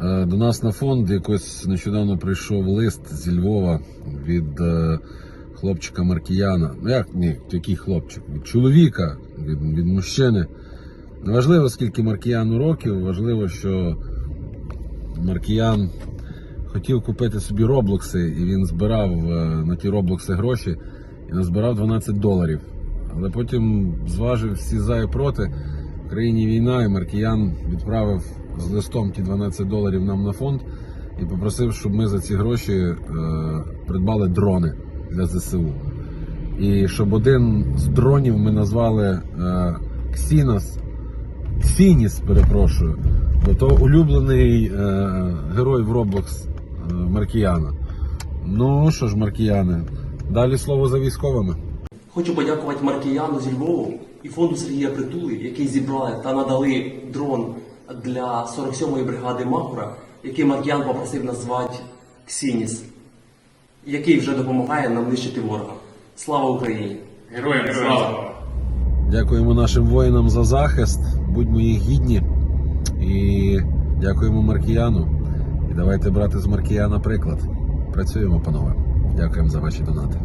Е, До нас на фонд якось нещодавно прийшов лист зі Львова від е, хлопчика Маркіяна. Ну як ні, який хлопчик? Від чоловіка, від, від мужчини. Неважливо, скільки Маркіяну років, важливо, що Маркіян хотів купити собі роблокси, і він збирав е, на ті роблокси гроші і назбирав 12 доларів. Але потім зважив всі за і проти. В країні війна, і Маркіян відправив з листом ті 12 доларів нам на фонд і попросив, щоб ми за ці гроші е, придбали дрони для ЗСУ. І щоб один з дронів ми назвали е, Ксініс, перепрошую, бо то улюблений е, герой в Roblox е, Маркіяна. Ну що ж, Маркіяне, далі слово за військовими. Хочу подякувати Маркіяну зі Львову і фонду Сергія Притули, які зібрали та надали дрон для 47-ї бригади Магура, який Маркіян попросив назвати Ксініс, який вже допомагає нам нищити ворога. Слава Україні! Героям слава! Дякуємо нашим воїнам за захист. Будьмо їх гідні. І дякуємо Маркіяну. І давайте брати з Маркіяна приклад. Працюємо, панове. Дякуємо за ваші донати.